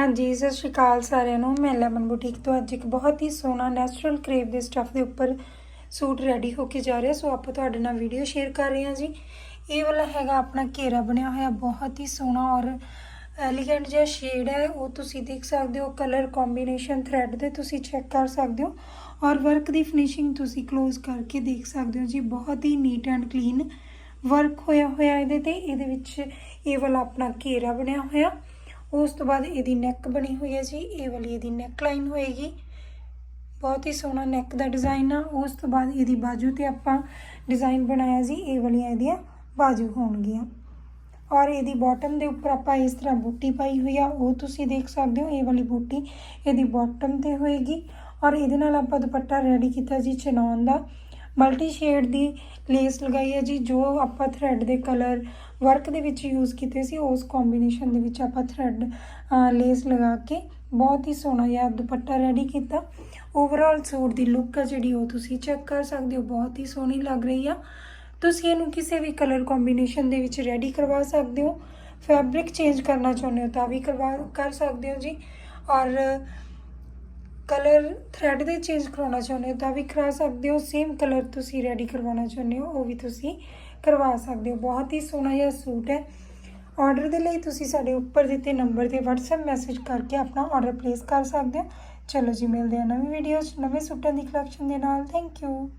ਹਾਂਜੀ, ਸਤਿ ਸ਼੍ਰੀ ਅਕਾਲ ਸਾਰਿਆਂ ਨੂੰ। ਮੈਂ ਲੈਮਨ ਬੁਟੀਕ ਤੋਂ ਅੱਜ ਇੱਕ ਬਹੁਤ ਹੀ ਸੋਹਣਾ ਨੈਚੁਰਲ ਕਰੇਪ ਦੇ ਸਟੱਫ ਦੇ ਉੱਪਰ ਸੂਟ ਰੈਡੀ ਹੋ ਕੇ ਜਾ ਰਿਹਾ। ਸੋ ਆਪਾਂ ਤੁਹਾਡੇ ਨਾਲ ਵੀਡੀਓ ਸ਼ੇਅਰ ਕਰ ਰਹੇ ਹਾਂ ਜੀ। ਇਹ ਵਾਲਾ ਹੈਗਾ ਆਪਣਾ ਘੇਰਾ ਬਣਿਆ ਹੋਇਆ, ਬਹੁਤ ਹੀ ਸੋਹਣਾ ਔਰ ਐਲੀਗੈਂਟ ਜਿਹਾ ਸ਼ੇਡ ਹੈ। ਉਹ ਤੁਸੀਂ ਦੇਖ ਸਕਦੇ ਹੋ ਕਲਰ ਕੰਬੀਨੇਸ਼ਨ ਥ੍ਰੈਡ ਦੇ ਤੁਸੀਂ ਚੈੱਕ ਕਰ ਸਕਦੇ ਹੋ। ਔਰ ਵਰਕ ਦੀ ਫਿਨਿਸ਼ਿੰਗ ਤੁਸੀਂ ক্লোਜ਼ ਕਰਕੇ ਦੇਖ ਸਕਦੇ ਹੋ ਜੀ। ਬਹੁਤ ਹੀ ਨੀਟ ਐਂਡ ਕਲੀਨ ਵਰਕ ਹੋਇਆ ਹੋਇਆ ਇਹਦੇ ਤੇ। ਇਹਦੇ ਵਿੱਚ ਇਹ ਵਾਲਾ ਆਪਣਾ ਘੇਰਾ ਬਣਿਆ ਹੋਇਆ। ਉਸ ਤੋਂ ਬਾਅਦ ਇਹਦੀ ਨੈਕ ਬਣੀ ਹੋਈ ਹੈ ਜੀ, ਇਹ ਵਾਲੀ ਇਹਦੀ ਨੈਕ ਲਾਈਨ ਹੋਏਗੀ। ਬਹੁਤ ਹੀ ਸੋਹਣਾ ਨੈਕ ਦਾ ਡਿਜ਼ਾਈਨ ਆ। ਉਸ ਤੋਂ ਬਾਅਦ ਇਹਦੀ ਬਾਜੂ ਤੇ ਆਪਾਂ ਡਿਜ਼ਾਈਨ ਬਣਾਇਆ ਜੀ, ਇਹ ਵਾਲੀਆਂ ਇਹਦੀਆਂ ਬਾਜੂ ਹੋਣਗੀਆਂ। ਔਰ ਇਹਦੀ ਬਾਟਮ ਦੇ ਉੱਪਰ ਆਪਾਂ ਇਸ ਤਰ੍ਹਾਂ ਬੂਟੀ ਪਾਈ ਹੋਈ ਆ, ਉਹ ਤੁਸੀਂ ਦੇਖ ਸਕਦੇ ਹੋ, ਇਹ ਵਾਲੀ ਬੂਟੀ ਇਹਦੀ ਬਾਟਮ ਤੇ ਹੋਏਗੀ। ਔਰ ਇਹਦੇ ਨਾਲ ਆਪਾਂ ਦੁਪੱਟਾ ਰੈਡੀ ਕੀਤਾ ਜੀ ਚਨੌਨ ਦਾ। ਮਲਟੀ ਸ਼ੇਡ ਦੀ ਲੇਸ ਲਗਾਈ ਹੈ ਜੀ, ਜੋ ਆਪਾਂ ਥ੍ਰੈਡ ਦੇ ਕਲਰ ਵਰਕ ਦੇ ਵਿੱਚ ਯੂਜ਼ ਕੀਤੇ ਸੀ, ਉਸ ਕੰਬੀਨੇਸ਼ਨ ਦੇ ਵਿੱਚ ਆਪਾਂ ਥ੍ਰੈਡ ਲੇਸ ਲਗਾ ਕੇ ਬਹੁਤ ਹੀ ਸੋਹਣਾ ਜਿਹਾ ਦੁਪੱਟਾ ਰੈਡੀ ਕੀਤਾ। ਓਵਰਆਲ ਸੂਟ ਦੀ ਲੁੱਕ ਆ ਜਿਹੜੀ, ਉਹ ਤੁਸੀਂ ਚੈੱਕ ਕਰ ਸਕਦੇ ਹੋ, ਬਹੁਤ ਹੀ ਸੋਹਣੀ ਲੱਗ ਰਹੀ ਆ। ਤੁਸੀਂ ਇਹਨੂੰ ਕਿਸੇ ਵੀ ਕਲਰ ਕੰਬੀਨੇਸ਼ਨ ਦੇ ਵਿੱਚ ਰੈਡੀ ਕਰਵਾ ਸਕਦੇ ਹੋ। ਫੈਬਰਿਕ ਚੇਂਜ ਕਰਨਾ ਚਾਹੁੰਦੇ ਹੋ ਤਾਂ ਵੀ ਕਰਵਾ, ਕਰ ਸਕਦੇ ਹੋ ਜੀ। ਔਰ ਕਲਰ ਥਰੈਡ ਦੇ ਚੇਂਜ ਕਰਾਉਣਾ ਚਾਹੁੰਦੇ ਹੋ ਤਾਂ ਵੀ ਕਰਾ ਸਕਦੇ ਹੋ। ਸੇਮ ਕਲਰ ਤੁਸੀਂ ਰੈਡੀ ਕਰਵਾਉਣਾ ਚਾਹੁੰਦੇ ਹੋ, ਉਹ ਵੀ ਤੁਸੀਂ ਕਰਵਾ ਸਕਦੇ ਹੋ। ਬਹੁਤ ਹੀ ਸੋਹਣਾ ਜਿਹਾ ਸੂਟ ਹੈ। ਆਰਡਰ ਦੇ ਲਈ ਤੁਸੀਂ ਸਾਡੇ ਉੱਪਰ ਦਿੱਤੇ ਨੰਬਰ ਤੇ WhatsApp ਮੈਸੇਜ ਕਰਕੇ ਆਪਣਾ ਆਰਡਰ ਪਲੇਸ ਕਰ ਸਕਦੇ ਹੋ। ਚਲੋ ਜੀ, ਮਿਲਦੇ ਹਾਂ ਨਵੀਂ ਵੀਡੀਓ 'ਚ, ਨਵੇਂ ਸੂਟਾਂ ਦੀ ਕਲੈਕਸ਼ਨ ਦੇ ਨਾਲ। Thank you